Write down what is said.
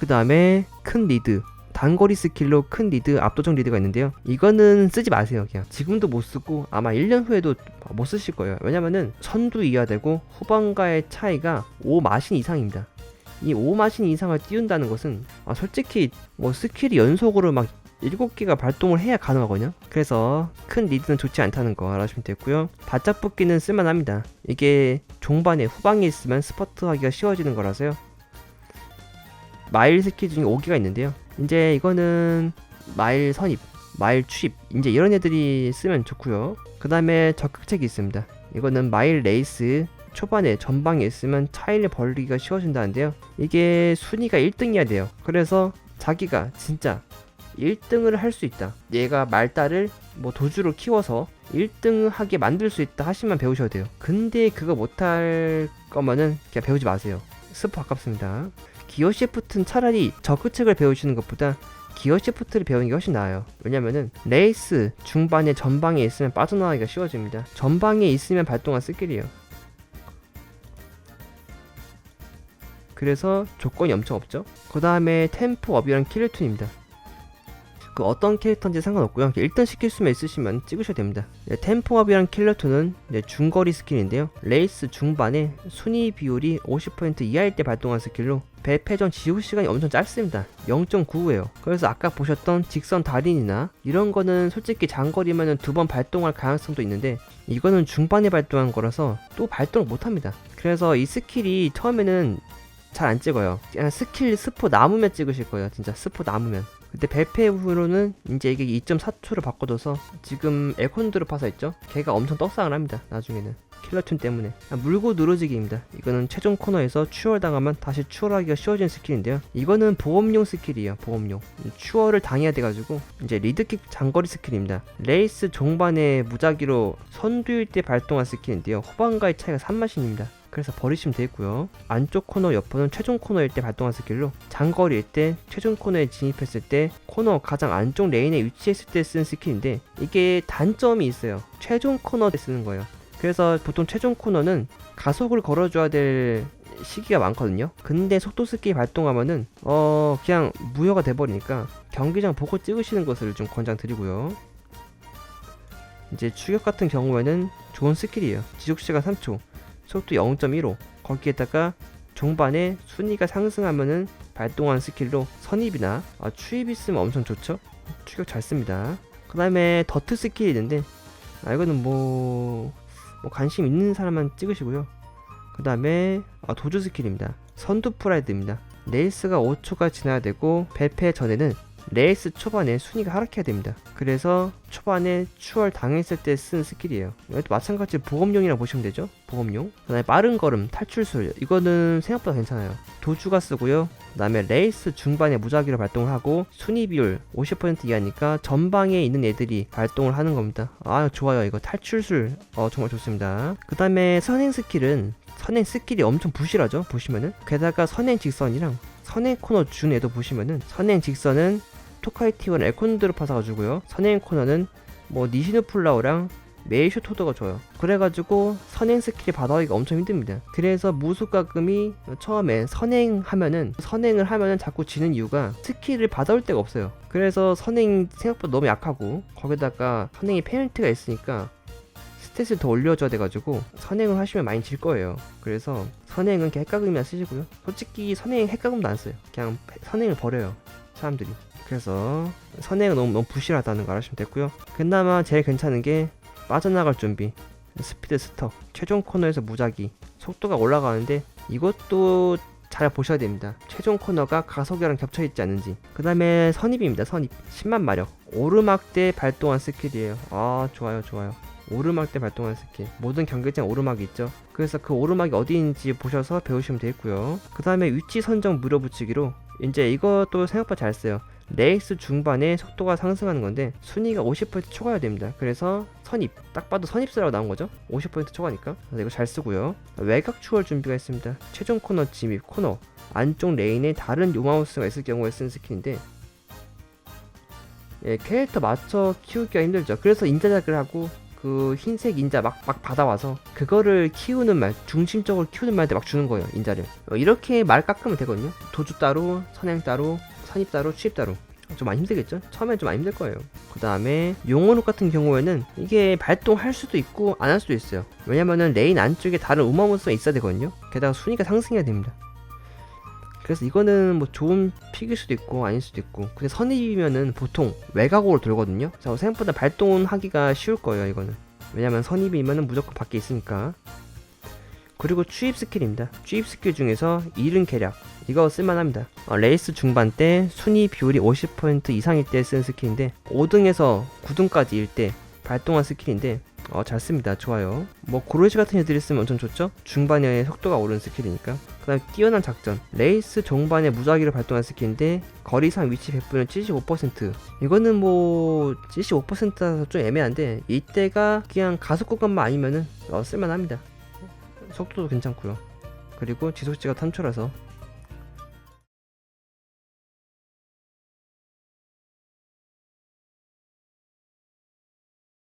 그 다음에 큰 리드 단거리 스킬로 큰 리드 압도적 리드가 있는데요. 이거는 쓰지 마세요 그냥. 지금도 못 쓰고 아마 1년 후에도 못 쓰실 거예요. 왜냐면은 선두 이하 되고 후반과의 차이가 5 마신 이상입니다. 이 5 마신 이상을 띄운다는 것은 아, 솔직히 뭐 스킬이 연속으로 막 7개가 발동을 해야 가능하거든요. 그래서 큰 리드는 좋지 않다는 거 알아주시면 되고요. 바짝 붙기는 쓸만합니다. 이게 종반에 후방에 있으면 스퍼트 하기가 쉬워지는 거라서요 마일 스킬 중에 5개가 있는데요. 이제 이거는 마일 선입 마일 추입. 이제 이런 애들이 쓰면 좋고요. 그 다음에 적극책이 있습니다. 이거는 마일 레이스 초반에 전방에 있으면 차이를 벌리기가 쉬워진다는데요. 이게 순위가 1등이어야 돼요. 그래서 자기가 진짜 1등을 할 수 있다. 얘가 말달을 뭐 도주로 키워서 1등 하게 만들 수 있다 하시면 배우셔야 돼요. 근데 그거 못할 거면은 그냥 배우지 마세요 스포 아깝습니다 기어 시프트는 차라리 적극책을 배우시는 것보다 기어 시프트를 배우는 게 훨씬 나아요. 왜냐면은 레이스 중반에 전방에 있으면 빠져나가기가 쉬워집니다. 전방에 있으면 발동한 스킬이에요. 그래서 조건이 엄청 없죠. 그 다음에 템포 업이랑 킬레톤입니다. 그 어떤 캐릭터인지 상관없고요. 1등 시킬 수만 있으시면 찍으셔도 됩니다. 네, 템포업이랑 킬러톤은 네, 중거리 스킬인데요. 레이스 중반에 순위 비율이 50% 이하일 때 발동한 스킬로 배패전 지속 시간이 엄청 짧습니다. 0.95예요. 그래서 아까 보셨던 직선 달인이나 이런 거는 솔직히 장거리면은 두번 발동할 가능성도 있는데 이거는 중반에 발동한 거라서 또 발동을 못 합니다. 그래서 이 스킬이 처음에는 잘 안 찍어요. 그냥 스킬 스포 남으면 찍으실 거예요. 진짜 스포 남으면. 그때 배패 후로는 이제 이게 2.4초를 바꿔둬서 지금 에콘드로 파서 있죠? 걔가 엄청 떡상을 합니다. 나중에는. 킬러튠 때문에 아, 물고 누르지기입니다. 이거는 최종 코너에서 추월당하면 다시 추월하기가 쉬워진 스킬인데요. 이거는 보험용 스킬이에요. 보험용. 추월을 당해야 돼가지고 이제 리드킥 장거리 스킬입니다. 레이스 종반에 무작위로 선두일 때 발동한 스킬인데요. 후반과의 차이가 3마신입니다. 그래서 버리시면 되고요. 안쪽 코너 옆으로는 최종 코너일 때 발동한 스킬로 장거리일 때 최종 코너에 진입했을 때 코너 가장 안쪽 레인에 위치했을 때 쓰는 스킬인데 이게 단점이 있어요. 최종 코너 때 쓰는 거예요. 그래서 보통 최종 코너는 가속을 걸어줘야 될 시기가 많거든요. 근데 속도 스킬 발동하면은 어 그냥 무효가 돼버리니까 경기장 보고 찍으시는 것을 좀 권장드리고요. 이제 추격 같은 경우에는 좋은 스킬이에요. 지속 시간 3초, 속도 0.15. 거기에다가 종반에 순위가 상승하면은 발동한 스킬로 선입이나 아, 추입 있으면 엄청 좋죠. 추격 잘 씁니다. 그 다음에 더트 스킬이 있는데 아 이거는 뭐, 뭐 관심 있는 사람만 찍으시고요. 그 다음에 아, 도주 스킬입니다. 선두 프라이드입니다. 레이스가 5초가 지나야 되고 배패 전에는 레이스 초반에 순위가 하락해야 됩니다. 그래서 초반에 추월 당했을 때 쓴 스킬이에요. 이것도 마찬가지 보험용이라 고 보시면 되죠. 보험용. 그다음에 빠른 걸음, 탈출술. 이거는 생각보다 괜찮아요. 도주가 쓰고요. 그다음에 레이스 중반에 무작위로 발동을 하고 순위 비율 50% 이하니까 전방에 있는 애들이 발동을 하는 겁니다. 아 좋아요. 이거 탈출술 어, 정말 좋습니다. 그다음에 선행 스킬은 선행 스킬이 엄청 부실하죠. 보시면은 게다가 선행 직선이랑 선행 코너 준 애도 보시면은 선행 직선은 토카이 T1 에콘드로 파서가지고요. 선행 코너는 뭐 니시누 플라우랑 메이쇼 토도가 줘요. 그래가지고 선행 스킬이 받아오기가 엄청 힘듭니다. 그래서 무수가금이 처음에 선행하면은 선행을 하면은 자꾸 지는 이유가 스킬을 받아올 데가 없어요. 그래서 선행 생각보다 너무 약하고 거기다가 선행이 페널티가 있으니까 스탯을 더 올려줘야 돼가지고 선행을 하시면 많이 질 거예요. 그래서 선행은 그냥 핵가금이나 쓰시고요. 솔직히 선행 핵가금도 안 써요. 그냥 선행을 버려요. 사람들이. 그래서 선행은 너무, 너무 부실하다는 거 알아주시면 됐고요. 그나마 제일 괜찮은 게 빠져나갈 준비. 스피드 스터. 최종 코너에서 무작위. 속도가 올라가는데 이것도 잘 보셔야 됩니다. 최종 코너가 가속이랑 겹쳐 있지 않는지. 그 다음에 선입입니다. 선입. 10만 마력. 오르막 때 발동한 스킬이에요. 아, 좋아요, 좋아요. 오르막 때 발동한 스킬. 모든 경기장 오르막이 있죠. 그래서 그 오르막이 어디인지 보셔서 배우시면 되겠고요. 그 다음에 위치 선정 무료 붙이기로 이제 이것도 생각보다 잘 써요. 레이스 중반에 속도가 상승하는 건데 순위가 50% 초과해야 됩니다. 그래서 선입 딱 봐도 선입스라고 나온 거죠. 50% 초과니까 그래서 이거 잘 쓰고요. 외곽 추월 준비가 있습니다. 최종 코너 진입 코너 안쪽 레인에 다른 요마우스가 있을 경우에 쓰는 스킬인데 예, 캐릭터 맞춰 키우기가 힘들죠. 그래서 인자작을 하고 그 흰색 인자 막, 막 받아와서 그거를 키우는 말 중심적으로 키우는 말한테 막 주는 거예요 인자를 어, 이렇게 말 깎으면 되거든요 도주 따로 선행 따로 선입 따로 취입 따로 좀 많이 힘들겠죠? 처음엔 좀 많이 힘들 거예요. 그 다음에 용어룩 같은 경우에는 이게 발동할 수도 있고 안 할 수도 있어요. 왜냐면은 레인 안쪽에 다른 우마무스가 있어야 되거든요. 게다가 순위가 상승해야 됩니다. 그래서 이거는 뭐 좋은 픽일 수도 있고 아닐 수도 있고 근데 선입이면은 보통 외곽으로 돌거든요. 생각보다 발동하기가 쉬울 거예요 이거는. 왜냐면 선입이면은 무조건 밖에 있으니까. 그리고 추입 스킬입니다. 추입 스킬 중에서 이른 계략 이거 쓸만합니다. 어, 레이스 중반 때 순위 비율이 50% 이상일 때 쓰는 스킬인데 5등에서 9등까지 일 때 발동한 스킬인데 어, 잘 씁니다. 좋아요. 뭐 고로시 같은 애들이 쓰면 엄청 좋죠. 중반에 속도가 오르는 스킬이니까. 그 다음 뛰어난 작전. 레이스 종반에 무작위로 발동한 스킬인데 거리상 위치 배분은 75%. 이거는 뭐 75%라서 좀 애매한데 이때가 그냥 가속 구간만 아니면은 어, 쓸만합니다. 속도도 괜찮고요. 그리고 지속지가 탐초라서